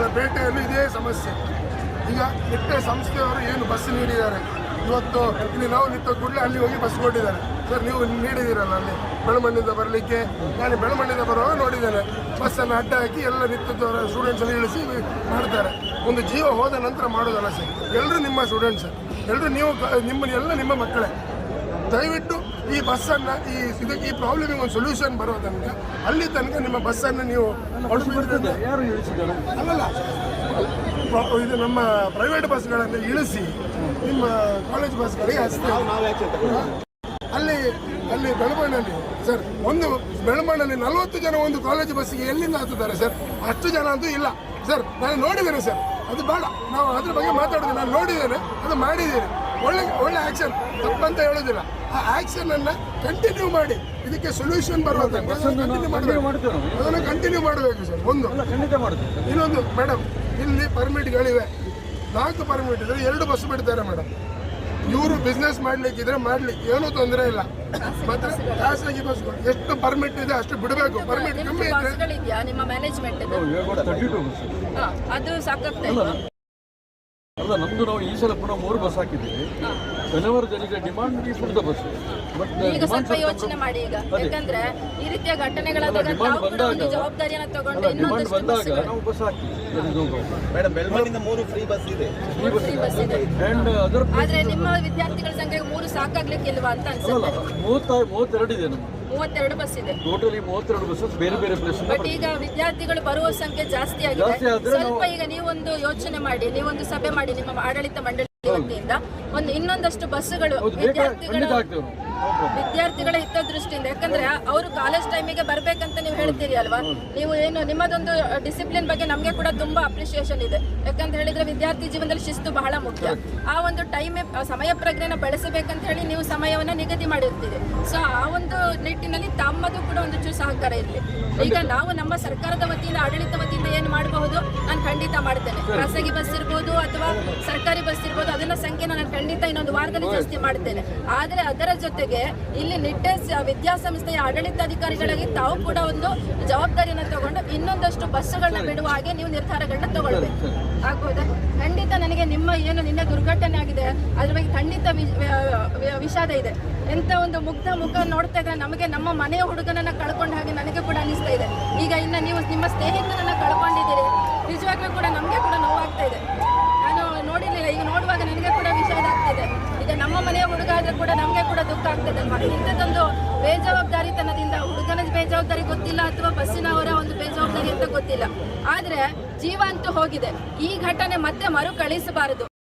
ಬಸ್ಗಳ ಬೇಟೆಯಲ್ಲಿ ಇದೇ ಸಮಸ್ಯೆ. ಈಗ ನಿಟ್ಟೆ ಸಂಸ್ಥೆಯವರು ಏನು ಬಸ್ ನೀಡಿದ್ದಾರೆ? ಇವತ್ತು ಇಲ್ಲಿ ನಾವು ನಿಂತ ಕೂಡಲೇ ಅಲ್ಲಿ ಹೋಗಿ ಬಸ್ ಕೊಟ್ಟಿದ್ದಾರೆ. ಸರ್, ನೀವು ನೀಡಿದ್ದೀರಲ್ಲ ಅಲ್ಲಿ? ಬೆಳಮಣ್ಣಿಂದ ಬರಲಿಕ್ಕೆ? ನಾನು ಬೆಳಮಣ್ಣಿಂದ ಬರುವಾಗ ನೋಡಿದ್ದೇನೆ. ಬಸ್ಸನ್ನು ಅಡ್ಡ ಹಾಕಿ ಎಲ್ಲ ನಿಂತದ್ದವರ ಸ್ಟೂಡೆಂಟ್ಸನ್ನು ಇಳಿಸಿ ಮಾಡ್ತಾರೆ. ಒಂದು ಜೀವ ಹೋದ ನಂತರ ಮಾಡೋದಲ್ಲ ಸರ್? ಎಲ್ಲರೂ ನಿಮ್ಮ ಸ್ಟೂಡೆಂಟ್ಸ್ ಎಲ್ಲರೂ ನೀವು, ನಿಮ್ಮ ಎಲ್ಲ ನಿಮ್ಮ ಮಕ್ಕಳೇ. ದಯವಿಟ್ಟು ಈ ಬಸ್ಸನ್ನು ಈ ಇದಕ್ಕೆ ಈ ಪ್ರಾಬ್ಲಮಿಗೆ ಒಂದು ಸೊಲ್ಯೂಷನ್ ಬರೋ ತನಕ ಅಲ್ಲಿ ತನಕ ನಿಮ್ಮ ಬಸ್ಸನ್ನು ನೀವು ಅಲ್ಲಲ್ಲ. ಇದು ನಮ್ಮ ಪ್ರೈವೇಟ್ ಬಸ್ಗಳನ್ನು ಇಳಿಸಿ ನಿಮ್ಮ ಕಾಲೇಜ್ ಬಸ್ಗಳಿಗೆ ಹಚ್ತೇವೆ ಅಲ್ಲಿ ಅಲ್ಲಿ ಬೆಳಮಣ್ಣಲ್ಲಿ ಸರ್ ಒಂದು ಬೆಳಮಣ್ಣಲ್ಲಿ ನಲವತ್ತು ಜನ ಒಂದು ಕಾಲೇಜ್ ಬಸ್ಸಿಗೆ ಎಲ್ಲಿಂದ ಹತ್ತುತ್ತಾರೆ ಸರ್? ಅಷ್ಟು ಜನ ಅಂತೂ ಇಲ್ಲ. ಸರ್ ನಾನು ನೋಡಿದ್ದೇನೆ ಸರ್. ಅದು ಬೇಡ. ನಾವು ಅದ್ರ ಬಗ್ಗೆ ಮಾತಾಡೋದು ನಾನು ನೋಡಿದ್ದೇನೆ ಅದು ಮಾಡಿದ್ದೇನೆ. ಒಳ್ಳೆ ಒಳ್ಳೆ ಆಕ್ಷನ್ ತಪ್ಪಂತ ಹೇಳೋದಿಲ್ಲ. ಆ ಆಕ್ಷನ್ ಅನ್ನ ಕಂಟಿನ್ಯೂ ಮಾಡಿ. ಇದಕ್ಕೆ ಸೊಲ್ಯೂಷನ್ ಬರುವಂತ ಅದನ್ನು ಕಂಟಿನ್ಯೂ ಮಾಡಬೇಕು ಸರ್ ಒಂದು. ಅಲ್ಲ ಖಂಡಿತ ಮಾಡ್ತೇವೆ ಇನ್ನೊಂದು ಮೇಡಮ್ ಇಲ್ಲಿ ಪರ್ಮಿಟ್ಗಳಿವೆ ನಾಲ್ಕು ಪರ್ಮಿಟ್ ಇದ್ರೆ ಎರಡು ಬಸ್ ಬಿಡ್ತಾರೆ ಮೇಡಮ್ ಇವರು ಬಿಸ್ನೆಸ್ ಮಾಡ್ಲಿಕ್ಕಿದ್ರೆ ಮಾಡ್ಲಿಕ್ಕೆ ಏನೂ ತೊಂದರೆ ಇಲ್ಲ. ಮತ್ತೆ ಖಾಸಗಿ ಬಸ್ಗಳು ಎಷ್ಟು ಪರ್ಮಿಟ್ ಇದೆ ಅಷ್ಟು ಬಿಡಬೇಕು. ಪರ್ಮಿಟ್ ಕಮ್ಮಿ ಇದೆ ಬಸ್ ಅದು ಸಾಕಾಗ್ತಾ ಅಲ್ಲ ನಮ್ದು ನಾವು ಈ ಸಲ ಪುನಃ ಮೂರು ಬಸ್ ಹಾಕಿದ್ದೀವಿ. ಕೆಲವರು ಜನರಿಗೆ ಡಿಮಾಂಡ್ ಈ ಫುಲ್ ದ ಬಸ್ ಬಟ್ ಈಗ ಸ್ವಲ್ಪ ಯೋಚನೆ ಮಾಡಿ ಈಗ. ಯಾಕಂದ್ರೆ ಈ ರೀತಿಯ ಘಟನೆಗಳಾದಾಗ ಬಂದಾಗ- ಜವಾಬ್ದಾರಿಯನ್ನ ತಗೊಂಡು ಡಿಮಾಂಡ್ ಬಂದಾಗ ನಾವು ಬಸ್ ಹಾಕ್ತೀವಿ. ಮೇಡಮ್ ಬೆಳಮಣ್ಣಿಂದ ಮೂರು ಫ್ರೀ ಬಸ್ ಇದೆ. ಫ್ರೀ ಬಸ್ ಇದೆ. ಆ್ಯಂಡ್ ಅದರ್ ಆದ್ರೆ ನಿಮ್ಮ ವಿದ್ಯಾರ್ಥಿಗಳ ಸಂಖ್ಯೆ ಮೂರು ಸಾಕಾಗ್ಲಿಕ್ಕಿಲ್ವಾ ಅಂತ ಅನ್ಸುತ್ತೆ. ಮೂವತ್ತ ಮೂವತ್ತೆರಡು ಇದೆ ನಮ್ದು. ಮೂವತ್ತೆರಡು ಬಸ್ ಇದೆ. ಟೋಟಲಿ ಮೂವತ್ತೆರಡು ಬಸ್ ಬೇರೆ ಬೇರೆ ಪ್ಲೇಸ್ ಬಟ್ ಈಗ ವಿದ್ಯಾರ್ಥಿಗಳು ಬರುವ ಸಂಖ್ಯೆ ಜಾಸ್ತಿ ಆಗಿದೆ. ಸ್ವಲ್ಪ ಈಗ ನೀವೊಂದು ಯೋಚನೆ ಮಾಡಿ ನೀವೊಂದು ಸಭೆ ಮಾಡಿ ನಿಮ್ಮ ಆಡಳಿತ ಮಂಡಳಿ ವತಿಯಿಂದ. ಒಂದು ಇನ್ನೊಂದಷ್ಟು ಬಸ್ಸುಗಳು ವಿದ್ಯಾರ್ಥಿಗಳು ವಿದ್ಯಾರ್ಥಿಗಳ ಹಿತದೃಷ್ಟಿಯಿಂದ. ಯಾಕಂದ್ರೆ ಅವರು ಕಾಲೇಜ್ ಟೈಮಿಗೆ ಬರ್ಬೇಕಂತ ನೀವು ಹೇಳ್ತೀರಿ ಅಲ್ವಾ? ನೀವು ಏನು ನಿಮ್ಮದೊಂದು ಡಿಸಿಪ್ಲಿನ್ ಬಗ್ಗೆ ನಮಗೆ ಕೂಡ ತುಂಬಾ ಅಪ್ರಿಸಿಯೇಷನ್ ಇದೆ. ಯಾಕಂತ ಹೇಳಿದ್ರೆ ವಿದ್ಯಾರ್ಥಿ ಜೀವನದಲ್ಲಿ ಶಿಸ್ತು ಬಹಳ ಮುಖ್ಯ. ಆ ಒಂದು ಟೈಮ್ ಸಮಯ ಪ್ರಜ್ಞೆನ ಬೆಳೆಸಬೇಕಂತ ಹೇಳಿ ನೀವು ಸಮಯವನ್ನ ನಿಗದಿ ಮಾಡಿರ್ತೀರಿ. ಸೊ ಆ ಒಂದು ನಿಟ್ಟಿನಲ್ಲಿ ತಮ್ಮದು ಕೂಡ ಒಂದು ಚೂರು ಸಹಕಾರ ಇರಲಿ. ಈಗ ನಾವು ನಮ್ಮ ಸರ್ಕಾರದ ವತಿಯಿಂದ ಆಡಳಿತ ವತಿಯಿಂದ ಏನು ಮಾಡಬಹುದು? ನಾನು ಖಂಡಿತ ಮಾಡ್ತೇನೆ. ಖಾಸಗಿ ಬಸ್ ಇರ್ಬೋದು ಅಥವಾ ಸರ್ಕಾರಿ ಬಸ್ ಇರ್ಬೋದು ಅದನ್ನ ಸಂಖ್ಯೆ ನಾನು ಖಂಡಿತ ಇನ್ನೊಂದು ವಾರದಲ್ಲಿ ಜಾಸ್ತಿ ಮಾಡ್ತೇನೆ. ಆದ್ರೆ ಅದರ ಜೊತೆಗೆ ಇಲ್ಲಿ ನಿಟ್ಟೆ ವಿದ್ಯಾಸಂಸ್ಥೆಯ ಆಡಳಿತಾಧಿಕಾರಿಗಳಾಗಿ ತಾವು ಕೂಡ ಒಂದು ಜವಾಬ್ದಾರಿಯನ್ನು ತಗೊಂಡು ಇನ್ನೊಂದಷ್ಟು ಬಸ್ಸುಗಳನ್ನ ಬಿಡುವ ಹಾಗೆ ನೀವು ನಿರ್ಧಾರಗಳನ್ನ ತಗೊಳ್ಬೇಕು. ಆಗ್ಬೋದಾ? ಖಂಡಿತ ನನಗೆ ನಿಮ್ಮ ಏನು ನಿನ್ನೆ ದುರ್ಘಟನೆ ಆಗಿದೆ ಅದ್ರ ಬಗ್ಗೆ ಖಂಡಿತ ವಿಷಾದ ಇದೆ. ಎಂತ ಒಂದು ಮುಗ್ಧ ಮುಖ ನೋಡ್ತಾ ನಮಗೆ ನಮ್ಮ ಮನೆಯ ಹುಡುಗನನ್ನ ಕಳ್ಕೊಂಡ ಹಾಗೆ ನನಗೆ ಕೂಡ ಅನಿಸ್ತಾ ಇದೆ. ಈಗ ಇನ್ನ ನೀವು ನಿಮ್ಮ ಸ್ನೇಹಿತರನ್ನ ಕಳ್ಕೊಂಡಿದ್ದೀರಿ. ನಿಜವಾಗ್ಲೂ ಕೂಡ ನಮಗೆ ಕೂಡ ನೋವಾಗ್ತಾ ಇದೆ. ನಾನು ನೋಡಿರ್ಲಿಲ್ಲ, ಈಗ ನೋಡುವಾಗ ನನಗೆ ಕೂಡ ವಿಷಾದ ಆಗ್ತಿದೆ ಈಗ ನಮ್ಮ ಮನೆಯ ಹುಡುಗ ಆದ್ರೆ ಕೂಡ ನಮಗೆ ಕೂಡ ದುಃಖ ಆಗ್ತದೆ ಅಲ್ವಾ? ಇಂಥದ್ದೊಂದು ಬೇಜವಾಬ್ದಾರಿತನದಿಂದ ಹುಡುಗನ ಬೇಜವಾಬ್ದಾರಿ ಗೊತ್ತಿಲ್ಲ ಅಥವಾ ಬಸ್ಸಿನವರ ಒಂದು ಬೇಜವಾಬ್ದಾರಿ ಅಂತ ಗೊತ್ತಿಲ್ಲ. ಆದ್ರೆ ಜೀವ ಅಂತೂ ಹೋಗಿದೆ. ಈ ಘಟನೆ ಮತ್ತೆ ಮರುಕಳಿಸಬಾರದು.